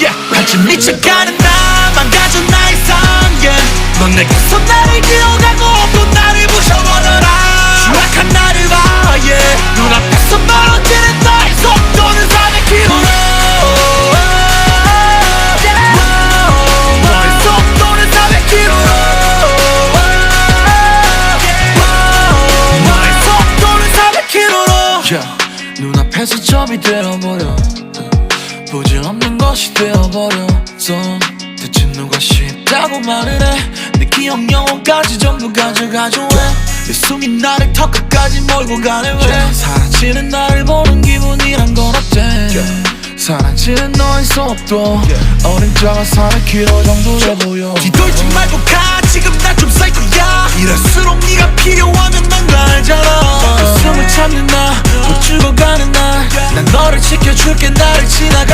yeah. 미쳐가는 나 망가져 나의 상예 넌 내게서 나를 기어가고 또 나를 부셔버려라. 추악한 나를 봐 yeah. 눈앞에서 멀어지는 나의 속도는 400km 너의 속도는 400km 너의 속도는 400km로 눈앞에서 점이 되어버려. 부질없는 것이 되어버렸어 대체 누가 쉽다고 말을 해내 기억 영혼까지 전부 가져가줘 왜내 숨이 나를 턱 끝까지 몰고 가네 왜 사라지는 나를 보는 기분이란 건 어때? 사라지는 너의 속도. 어림잡아 400km 정도 돼 보여. 뒤돌지 말고 가. 지금 나좀 사이코야. 이럴수록 네가 필요하면 난거 알잖아. 그 숨을 참는 나 못 죽어가는 날난 너를 지켜줄게. 나를 지나가